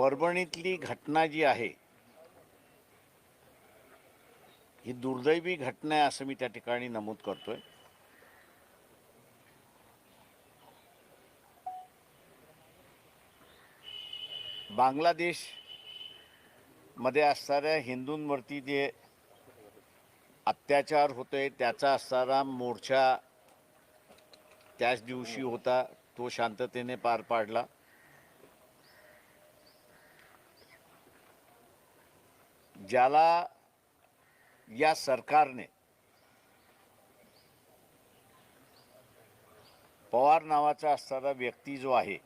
परभणीतली घटना जी आहे ही दुर्दैवी घटना आहे असं मी त्या ठिकाणी नमूद करतोय. बांगलादेशमध्ये असणाऱ्या हिंदूंवरती जे अत्याचार होतोय त्याचा असणारा मोर्चा त्याच दिवशी होता तो शांततेने पार पाडला. ज्याला या सरकारने पवार नावाचा असणारा व्यक्ती जो आहे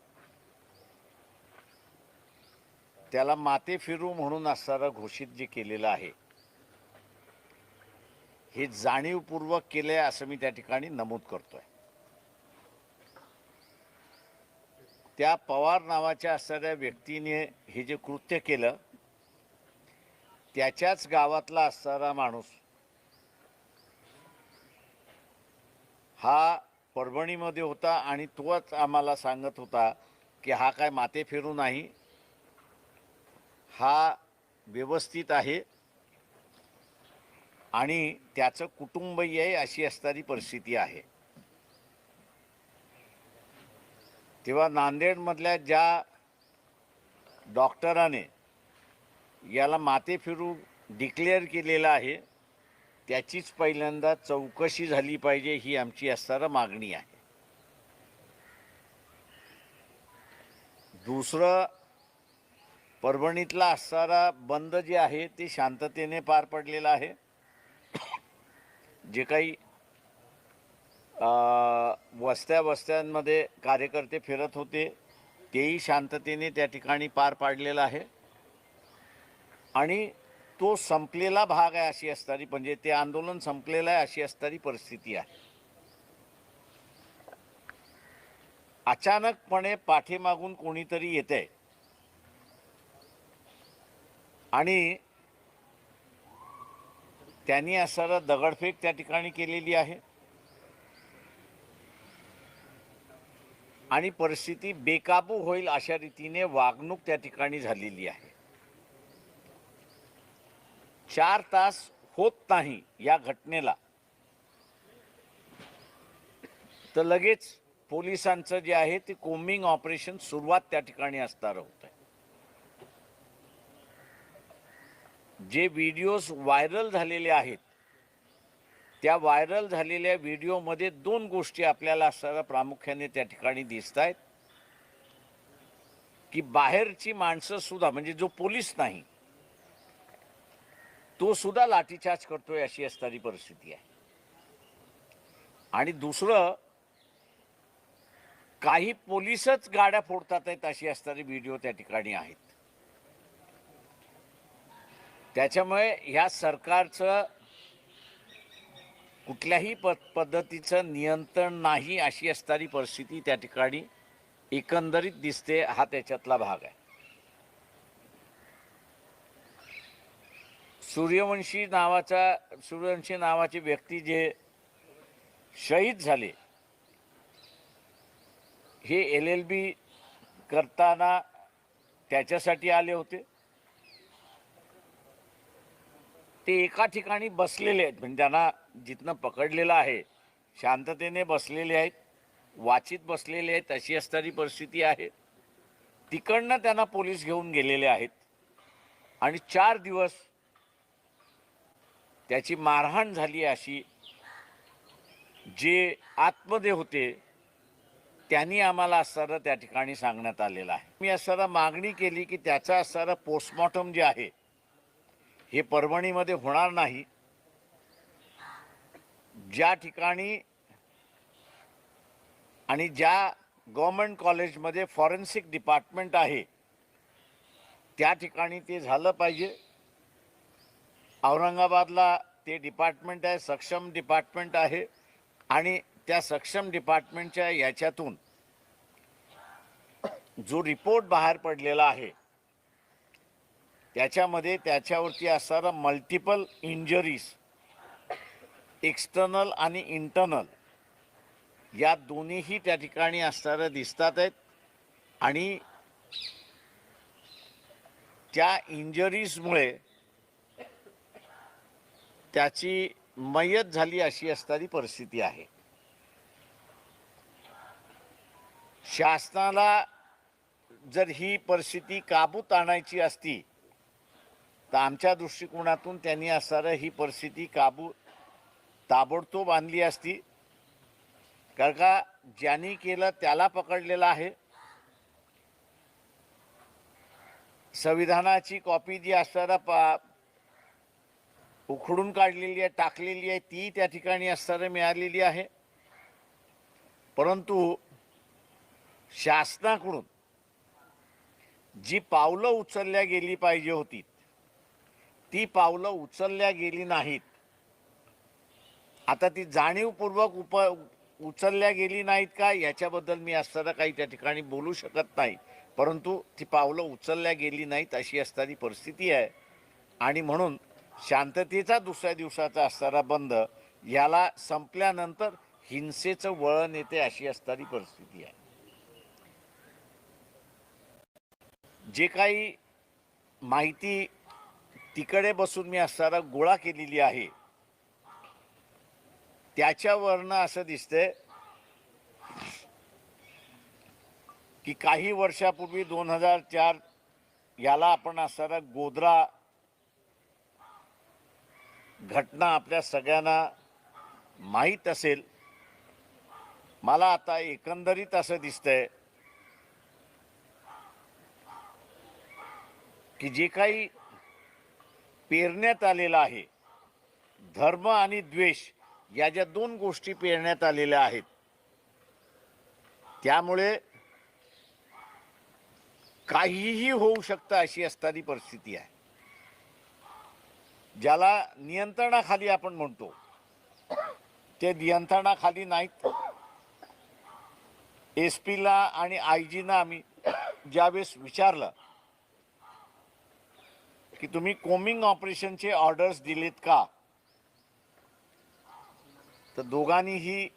त्याला माते फिरू म्हणून असणारा घोषित जे केलेलं आहे हे जाणीवपूर्वक केलंय असं मी त्या ठिकाणी नमूद करतोय. त्या पवार नावाच्या असणाऱ्या व्यक्तीने हे जे कृत्य केलं त्याच्याच गावातला असणारा माणूस हा परभणीमध्ये होता आणि तोच आम्हाला सांगत होता की हा काय माते फिरू नाही. हा व्यवस्थित आहे. आणि त्याचं कुटुंबही आहे अशी असणारी परिस्थिती आहे. तेव्हा नांदेडमधल्या ज्या डॉक्टराने याला माते फिरू डिक्लेअर केलेलं आहे. त्याचीच पहिल्यांदा चौकशी झाली पाहिजे ही आमची असणारा मागणी आहे. दुसरं परभणीतला असणारा बंद जे आहे ते शांततेने पार पडलेलं आहे. जे काही वस्त्या वस्त्यांमध्ये कार्यकर्ते फिरत होते तेही शांततेने त्या ठिकाणी पार पाडलेलं आहे. आणि तो संपलेला भाग आहे अशी असणारी म्हणजे ते आंदोलन संपलेलं आहे अशी असणारी परिस्थिती आहे. अचानकपणे पाठीमागून कोणीतरी येते आणि त्यांनी असणारा दगडफेक त्या ठिकाणी केलेली आहे. आणि परिस्थिती बेकाबू होईल अशा रीतीने वागणूक त्या ठिकाणी झालेली आहे. चार तास होत नाही या घटनेला. तर लगेच पोलिसांचं जे आहे ते कोम्बिंग ऑपरेशन सुरुवात त्या ठिकाणी असणार होत आहे जे व्हिडिओज व्हायरल झालेले आहेत त्या व्हायरल झालेल्या व्हिडिओमध्ये दोन गोष्टी आपल्याला असताना प्रामुख्याने त्या ठिकाणी दिसत आहेत की बाहेरची माणसं सुद्धा म्हणजे जो पोलीस नाही तो सुद्धा लाठीचार्ज करतोय अशी असणारी परिस्थिती आहे. आणि दुसरं काही पोलीसच गाड्या फोडतात आहेत अशी असणारी व्हिडिओ त्या ठिकाणी आहेत. त्याच्यामुळे ह्या सरकारचं कुठल्याही प पद्धतीचं नियंत्रण नाही अशी असणारी परिस्थिती त्या ठिकाणी एकंदरीत दिसते हा त्याच्यातला भाग आहे. सूर्यवंशी नावाचा सूर्यवंशी नावाचे व्यक्ती जे शहीद झाले हे एल एल बी करताना त्याच्यासाठी आले होते. ते एका ठिकाणी बसलेले आहेत म्हणजे त्यांना जिथनं पकडलेलं आहे शांततेने बसलेले आहेत वाचित बसलेले आहेत अशी असणारी परिस्थिती आहे. तिकडनं त्यांना पोलीस घेऊन गेलेले आहेत. आणि चार दिवस त्याची मारहाण झाली अशी. जे आतमध्ये होते त्यांनी आम्हाला असणारं त्या ठिकाणी सांगण्यात आलेलं आहे. मी असणारा मागणी केली की त्याचा असणारा पोस्टमॉर्टम जे आहे हे परभणीमध्ये होणार नाही. ज्या ठिकाणी आणि ज्या गव्हर्मेंट कॉलेजमध्ये फॉरेन्सिक डिपार्टमेंट आहे त्या ठिकाणी ते झालं पाहिजे. औरंगाबादला ते डिपार्टमेंट आहे सक्षम डिपार्टमेंट आहे. आणि त्या सक्षम डिपार्टमेंटच्या याच्यातून जो रिपोर्ट बाहेर पडलेला आहे त्याच्यामध्ये त्याच्यावरती असणारा मल्टिपल इंजरीज एक्सटर्नल आणि इंटर्नल या दोन्हीही त्या ठिकाणी असणाऱ्या दिसतात आहेत. आणि त्या इंजरीजमुळे त्याची मयत झाली अशी असणारी परिस्थिती आहे. शासनाला जर ही परिस्थिती काबूत आणायची असती तर आमच्या दृष्टिकोनातून त्यांनी असणारं ही परिस्थिती काबू ताबडतोब आणली असती. कारण का ज्यांनी केलं त्याला पकडलेलं आहे. संविधानाची कॉपी जी असणारा पा उखडून काढलेली आहे टाकलेली आहे ती त्या ठिकाणी असताना मिळालेली आहे. परंतु शासनाकडून जी पावलं उचलल्या गेली पाहिजे होती ती पावलं उचलल्या गेली नाहीत. आता ती जाणीवपूर्वक उप उचलल्या गेली नाहीत का याच्याबद्दल मी असताना काही त्या ठिकाणी बोलू शकत नाही. परंतु ती पावलं उचलल्या गेली नाहीत अशी असणारी परिस्थिती आहे. आणि म्हणून शांततेचा दुसऱ्या दिवसाचा असणारा बंद याला संपल्यानंतर हिंसेचं वळण येते अशी असणारी परिस्थिती आहे. जे काही माहिती तिकडे बसून मी असणारा गोळा केलेली आहे त्याच्यावरनं असं दिसतंय की काही वर्षापूर्वी दोन हजार चार याला आपण असणारा गोधरा घटना आपल्या सगळ्यांना माहीत असेल. मला आता एकंदरीत असं दिसतंय की जे काही पेरण्यात आलेलं आहे धर्म आणि द्वेष या ज्या दोन गोष्टी पेरण्यात आलेल्या आहेत त्यामुळे काहीही होऊ शकतं अशी असणारी परिस्थिती आहे. ज्याला नियंत्रणाखाली आपण म्हणतो. ते नियंत्रणाखाली नाहीत. एस पीला आणि आय जीना आम्ही ज्यावेळेस विचारलं की तुम्ही कोमिंग ऑपरेशनचे ऑर्डर्स दिलेत का? तर दोघांनीही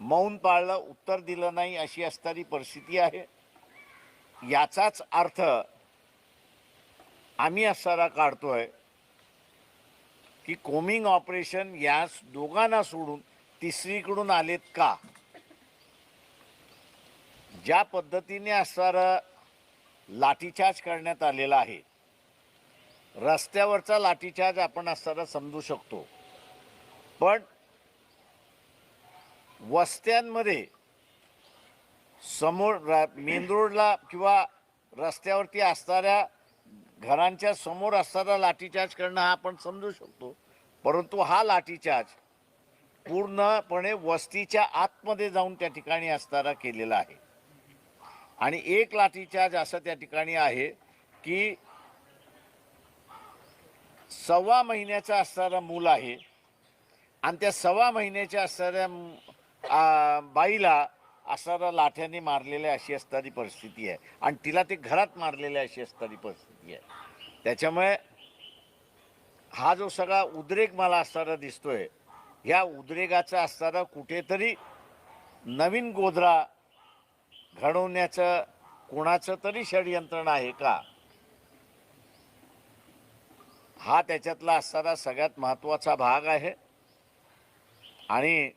मौन पाळलं उत्तर दिलं नाही अशी असणारी परिस्थिती आहे. याचाच अर्थ आम्ही असणारा काढतोय की कोमिंग ऑपरेशन या दोघांना सोडून तिसरीकडून आलेत का? ज्या पद्धतीने असणारा लाठीचार्ज करण्यात आलेला आहे रस्त्यावरचा लाठीचार्ज आपण असताना समजू शकतो. पण वस्त्यांमध्ये समोर मेन रोडला किंवा रस्त्यावरती असणाऱ्या घरांच्या समोर असताना लाठीचार्ज करणं हा आपण समजू शकतो. परंतु हा लाठीचार्ज पूर्णपणे वस्तीच्या आतमध्ये जाऊन त्या ठिकाणी असताना केलेला आहे. आणि एक लाठीचार्ज असं त्या ठिकाणी आहे की सव्वा महिन्याचा असणारा मूल आहे. आणि त्या सव्वा महिन्याच्या असणाऱ्या बाईला असणारा लाठ्याने मारलेल्या अशी असणारी परिस्थिती आहे. आणि तिला ते घरात मारलेल्या अशी असणारी परिस्थिती आहे. त्याच्यामुळे हा जो सगळा उद्रेक मला असणारा दिसतोय ह्या उद्रेकाचा असणारा कुठेतरी नवीन गोधरा घडवण्याचं कोणाचं तरी षडयंत्रण आहे का? हा त्याच्यातला असणारा सगळ्यात महत्त्वाचा भाग आहे. आणि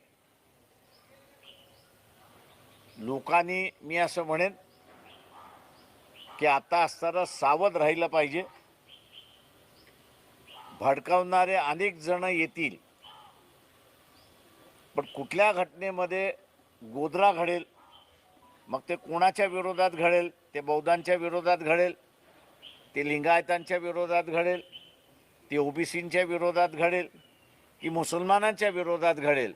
लोकांनी मी असं म्हणेन की आता असताना सावध राहिलं पाहिजे. भडकावणारे अनेक जण येतील पण कुठल्या घटनेमध्ये गोधरा घडेल मग ते कोणाच्या विरोधात घडेल ते बौद्धांच्या विरोधात घडेल ते लिंगायतांच्या विरोधात घडेल ते ओबीसींच्या विरोधात घडेल की मुसलमानांच्या विरोधात घडेल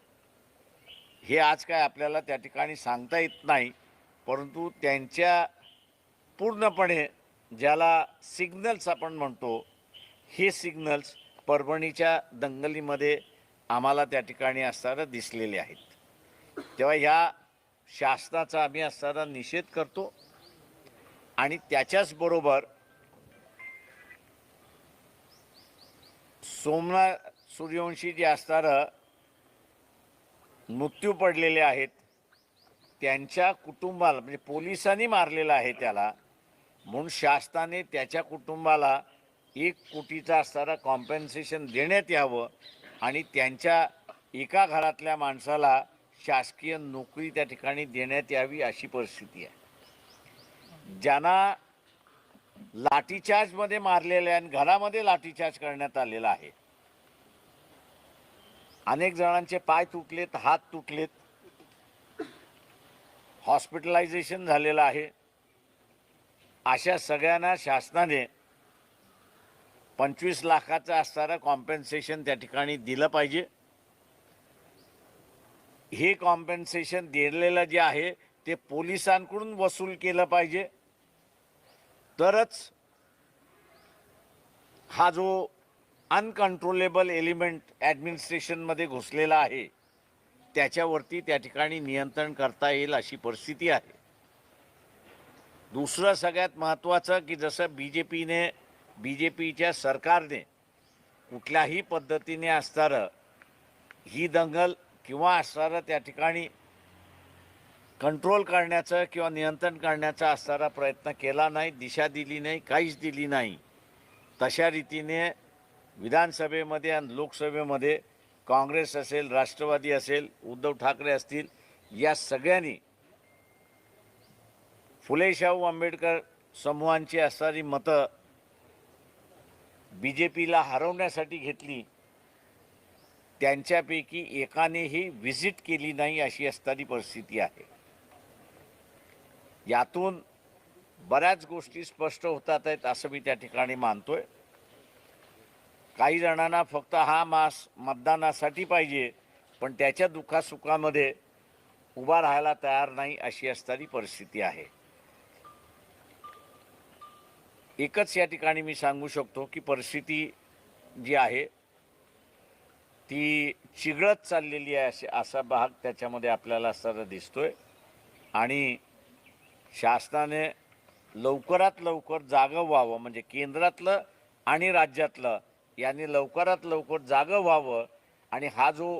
हे आज काय आपल्याला त्या ठिकाणी सांगता येत नाही परंतु त्यांच्या पूर्णपणे ज्याला सिग्नल्स आपण म्हणतो हे सिग्नल्स परभणीच्या दंगलीमध्ये आम्हाला त्या ठिकाणी असताना दिसलेले आहेत. तेव्हा ह्या शासनाचा आम्ही असताना निषेध करतो आणि त्याच्याच बरोबर सोमनाथ सूर्यवंशी जे असणारं मृत्यू पडलेले आहेत. त्यांच्या कुटुंबाला म्हणजे पोलिसांनी मारलेलं आहे त्याला. म्हणून शासनाने त्याच्या कुटुंबाला एक कोटीचा असणारा कॉम्पेन्सेशन देण्यात यावं आणि त्यांच्या एका घरातल्या माणसाला शासकीय नोकरी त्या ठिकाणी देण्यात यावी अशी परिस्थिती आहे. ज्यांना लाठीचार्जमध्ये मारलेले आहे आणि घरामध्ये लाठीचार्ज करण्यात आलेला आहे अनेक जणांचे पाय तुटलेत हात तुटलेत. हॉस्पिटलायझेशन झालेलं आहे. अशा सगळ्यांना शासनाने पंचवीस लाखाचं असणारं कॉम्पेन्सेशन त्या ठिकाणी दिलं पाहिजे. हे कॉम्पेन्सेशन दिलेलं जे आहे ते पोलिसांकडून वसूल केलं पाहिजे. तरच हा जो अनकंट्रोलेबल एलिमेंट ॲडमिनिस्ट्रेशनमध्ये घुसलेला आहे. त्याच्यावरती त्या ठिकाणी नियंत्रण करता येईल अशी परिस्थिती आहे. दुसरं सगळ्यात महत्त्वाचं की जसं बी जे पीने बी जे पीच्या सरकारने कुठल्याही पद्धतीने असणारं ही दंगल किंवा असणारं त्या ठिकाणी कंट्रोल करण्याचं किंवा नियंत्रण करण्याचा असणारा प्रयत्न केला नाही दिशा दिली नाही काहीच दिली नाही. तशा रीतीने विधानसभेमध्ये आणि लोकसभेमध्ये काँग्रेस असेल राष्ट्रवादी असेल उद्धव ठाकरे असतील या सगळ्यांनी फुले शाहू आंबेडकर समूहांची असणारी मतं बी जे पीला हरवण्यासाठी घेतली. त्यांच्यापैकी एकानेही व्हिजिट केली नाही अशी असणारी परिस्थिती आहे. यातून बऱ्याच गोष्टी स्पष्ट होतात आहेत असं मी त्या ठिकाणी मानतोय. काही जणांना फक्त हा मास मतदानासाठी पाहिजे पण त्याच्या दुःखासुखामध्ये उभा राहायला तयार नाही अशी असणारी परिस्थिती आहे. एकच या ठिकाणी मी सांगू शकतो की परिस्थिती जी आहे ती चिघळत चाललेली आहे असे असा भाग त्याच्यामध्ये आपल्याला असताना दिसतोय. आणि शासनाने लवकरात लवकर जागं व्हावं म्हणजे केंद्रातलं आणि राज्यातलं यांनी लवकरात लवकर जागं व्हावं आणि हा जो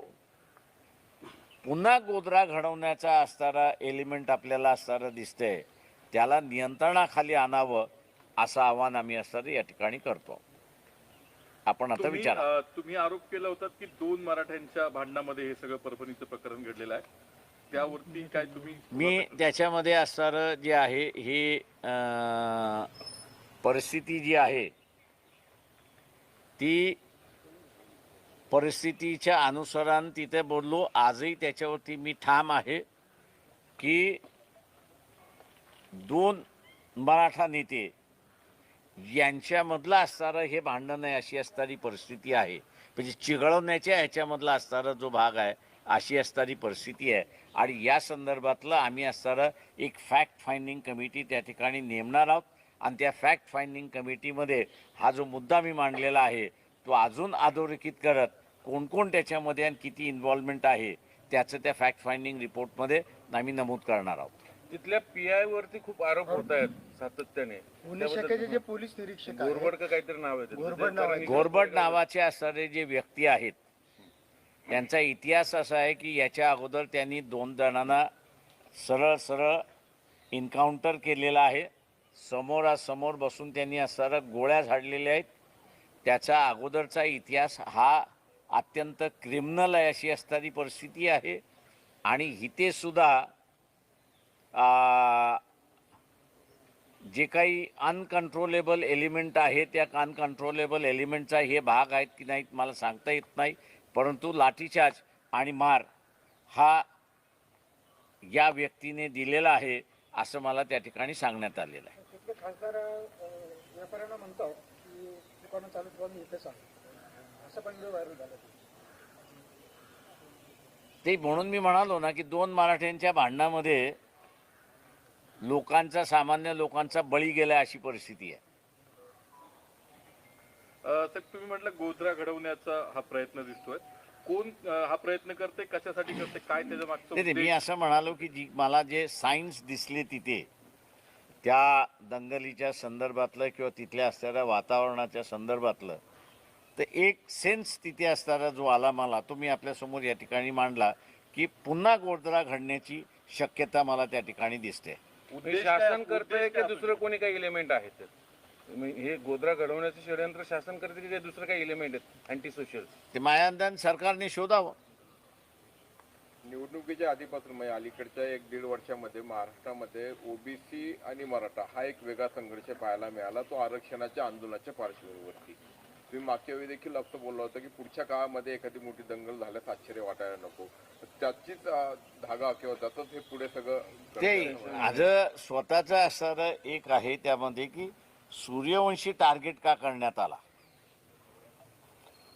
पुन्हा गोधरा घडवण्याचा असणारा एलिमेंट आपल्याला असणारा दिसतंय त्याला नियंत्रणाखाली आणावं असं आव्हान आम्ही असणारं या ठिकाणी करतो. आपण आता विचारा. तुम्ही आरोप केला होता की दोन मराठ्यांच्या भांडणामध्ये हे सगळं परभणीचं प्रकरण घडलेलं आहे. त्यावरती काय तुम्ही मी त्याच्यामध्ये असणारं जे आहे हे परिस्थिती जी आहे ती परिस्थितीच्या अनुसारानं तिथे बोललो. आजही त्याच्यावरती मी ठाम आहे की दोन मराठा नेते यांच्यामधलं असणारं हे भांडण आहे अशी असणारी परिस्थिती आहे. म्हणजे चिघळवण्याच्या ह्याच्यामधला असणारा जो भाग आहे अशी असणारी परिस्थिती आहे. आणि या संदर्भातलं आम्ही असणारं एक फॅक्ट फाइंडिंग कमिटी त्या ठिकाणी नेमणार आहोत. आणि त्या फॅक्ट फाइंडिंग कमिटीमध्ये हा जो मुद्दा मी मांडलेला आहे तो अजून अधोरेखित करत कोण कोण त्याच्यामध्ये आणि किती इन्व्हॉल्वमेंट आहे त्याचं त्या फॅक्ट फाइंडिंग रिपोर्टमध्ये आम्ही नमूद करणार आहोत. तिथल्या पीआय वरती खूप आरोप होत आहेत सातत्याने. पुणे शाखेचे जे पोलीस निरीक्षक आहेत. गोरबड का काहीतरी नाव आहे. गोरबड नावाचे असणारे जे व्यक्ती आहेत त्यांचा इतिहास असा आहे की याच्या अगोदर त्यांनी दोन जणांना सरळ सरळ इन्काउंटर केलेला आहे. समोरासमोर बसून त्यांनी असणाऱ्या गोळ्या झाडलेल्या आहेत. त्याचा अगोदरचा इतिहास हा अत्यंत क्रिमिनल आहे अशी असणारी परिस्थिती आहे. आणि इथे सुद्धा जे काही अनकंट्रोलेबल एलिमेंट आहे त्या अनकंट्रोलेबल एलिमेंटचा हे भाग आहेत की नाहीत मला सांगता येत नाही. परंतु लाठीचार्ज आणि मार हा या व्यक्तीने दिलेला आहे असं मला त्या ठिकाणी सांगण्यात आलेलं आहे. खासदार व्यापाऱ्यांना म्हणतात की दुकानं चालू ठेवा मी इथे सांग असं पण व्हायरल झालं. ते. म्हणून मी म्हणालो ना की दोन मराठ्यांच्या भांडणामध्ये लोकांचा सामान्य लोकांचा बळी गेला अशी परिस्थिती आहे. तुम्ही म्हटलं गोधरा घडवण्याचा हा प्रयत्न दिसतोय. कोण हा प्रयत्न करते? कशासाठी करते? काय त्याच्या मागचं मी? असं म्हणालो की जी मला जे सायन्स दिसले तिथे त्या दंगलीच्या संदर्भातलं किंवा तिथल्या असणाऱ्या वातावरणाच्या संदर्भातलं तर एक सेन्स तिथे असणारा जो आला मला तो मी आपल्यासमोर या ठिकाणी मांडला की पुन्हा गोडदरा घडण्याची शक्यता मला त्या ठिकाणी दिसते. शासन करतंय की दुसरं कोणी काही एलिमेंट आहेत हे गोधरा घडवण्याचं षडयंत्र शासन करते की ते दुसरं काही एलिमेंट आहेत अँटी सोशल ते माझ्या अंदाज सरकारने शोधावं. निवडणुकीच्या आधीपासून म्हणजे अलीकडच्या एक दीड वर्षामध्ये महाराष्ट्रामध्ये ओबीसी आणि मराठा हा एक वेगळा संघर्ष पाहायला मिळाला. तो आरक्षणाच्या आंदोलनाच्या पार्श्वभूमीवरती. तुम्ही मागच्या वेळी देखील असं बोलला होता की पुढच्या काळामध्ये एखादी मोठी दंगल झाल्यास आश्चर्य वाटायला नको. त्याचीच धागा किंवा त्याचंच हे पुढे सगळं ते आज स्वतःचं असणारं एक आहे त्यामध्ये की सूर्यवंशी टार्गेट का करण्यात आला?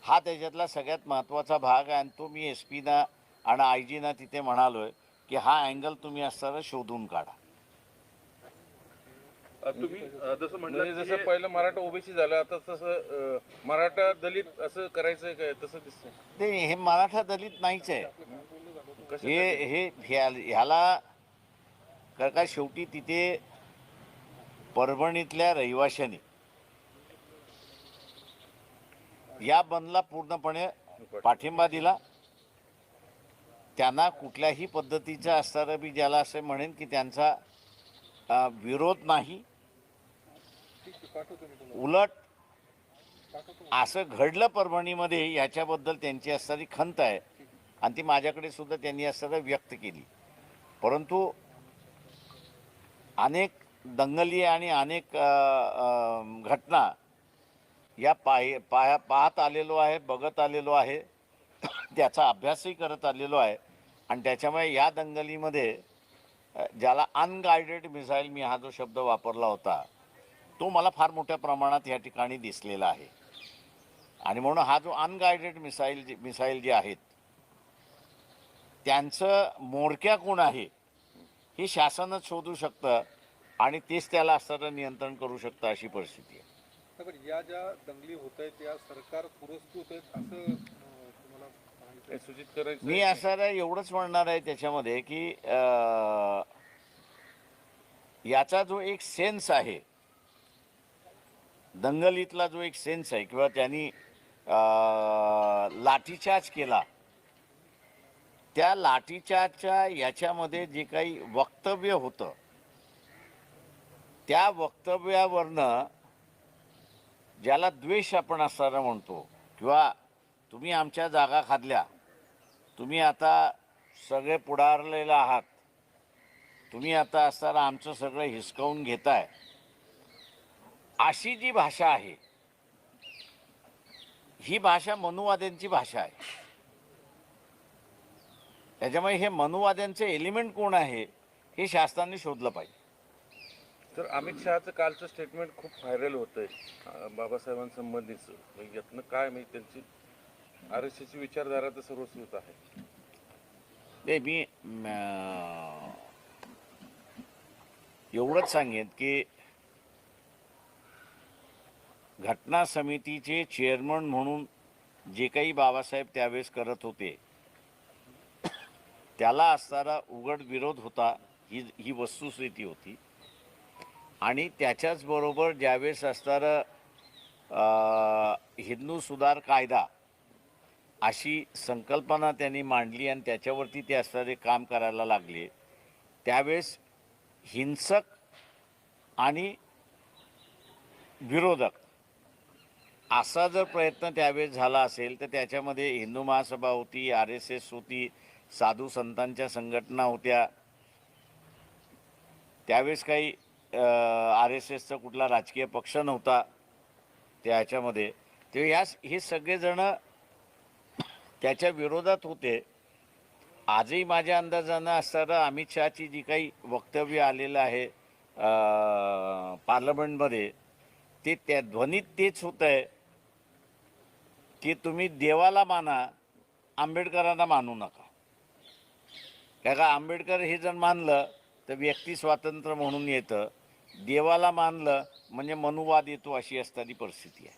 हा त्याच्यातला सगळ्यात महत्त्वाचा भाग आहे आणि तो मी एस पीना आणि आय जीना तिथे म्हणालोय की हा अँगल तुम्ही असताना शोधून काढा. अ, तुम्ही जसं म्हणजे जसं पहिलं मराठा ओबीसी झालं आता तसं मराठा दलित असं करायचं काय तसं दिसतंय? ते हे मराठा दलित नाहीच आहे. हे हे ह्या- ह्याला का का शेवटी तिथे परभणीतल्या रहिवाशांनी या बंदला पूर्णपणे पाठिंबा दिला. त्यांना कुठल्याही पद्धतीचा असणारं बी ज्याला असं म्हणेन की त्यांचा विरोध नाही. उलट असं घडलं परभणीमध्ये याच्याबद्दल त्यांची असणारी खंत आहे. आणि ती माझ्याकडे सुद्धा त्यांनी असणारं व्यक्त केली. परंतु अनेक दंगली आणि अनेक घटना या पाय पाया पाहत आलेलो आहे बघत आलेलो आहे. त्याचा अभ्यासही करत आलेलो आहे. आणि त्याच्यामुळे या दंगलीमध्ये ज्याला अनगायडेड मिसाईल मी हा जो शब्द वापरला होता तो मला फार मोठ्या प्रमाणात या ठिकाणी दिसलेला आहे. आणि म्हणून हा जो अनगायडेड मिसाईल जे मिसाईल जे आहेत त्यांचं मोडक्या कोण आहे हे शासनच शोधू शकतं आणि तेच त्याला असणारं नियंत्रण करू शकतं अशी परिस्थिती आहे. या ज्या दंगली होत आहेत त्या सरकार पुरस्कृत आहेत असं अं, तुम्हाला म्हणायचं हे सूचित करायचं मी असं एवढंच म्हणणार आहे त्याच्यामध्ये की याचा जो एक सेन्स आहे दंगलीतला जो एक सेन्स आहे किंवा त्यांनी लाठीचार्ज केला त्या लाठीचार्जच्या याच्यामध्ये जे काही वक्तव्य होतं त्या वक्तव्यावरनं ज्याला द्वेष आपण असताना म्हणतो किंवा तुम्ही आमच्या जागा खाल्ल्या तुम्ही आता सगळे पुढारलेलं आहात. तुम्ही आता असताना आमचं सगळं हिसकावून घेताय. अशी जी भाषा आहे ही भाषा मनुवाद्यांची भाषा आहे. त्याच्यामुळे हे मनुवाद्यांचे एलिमेंट कोण आहे हे शास्त्रांनी शोधलं पाहिजे. तर अमित शहाचं कालचं स्टेटमेंट खूप व्हायरल होतंय बाबासाहेबांसंबंधीचं. म्हणजे यातनं काय म्हणजे त्यांची आर एस विचारधारा तर सर्वस्वीत आहे. ते मी अं, एवढंच सांगेन की घटना समितीचे चेअरमन म्हणून जे काही बाबासाहेब त्यावेळेस करत होते त्याला असणारा उघड विरोध होता ही ही वस्तुस्थिती होती. आणि त्याच्याच बरोबर ज्यावेळेस असणारं अं, हिंदू सुधार कायदा अशी संकल्पना त्यांनी मांडली आणि त्याच्यावरती ते असणारे काम करायला लागले. त्यावेळेस हिंसक आणि विरोधक असा जर प्रयत्न त्यावेळेस झाला असेल तर त्याच्यामध्ये हिंदू महासभा होती आर एस एस होती साधू संतांच्या संघटना होत्या. त्यावेळेस काही आर एस एसचा कुठला राजकीय पक्ष नव्हता त्या ते ह्या हे सगळेजणं त्याच्या विरोधात होते. आजही माझ्या अंदाजानं असताना अमित शहाची जी काही वक्तव्य आलेलं आहे पार्लमेंटमध्ये ते त्या ध्वनीत तेच होतं आहे की तुम्ही देवाला माना आंबेडकरांना मानू नका. काय का आंबेडकर हे जर मानलं तर व्यक्ती स्वातंत्र्य म्हणून येतं. देवाला मानलं म्हणजे मनुवाद येतो अशी असणारी परिस्थिती आहे.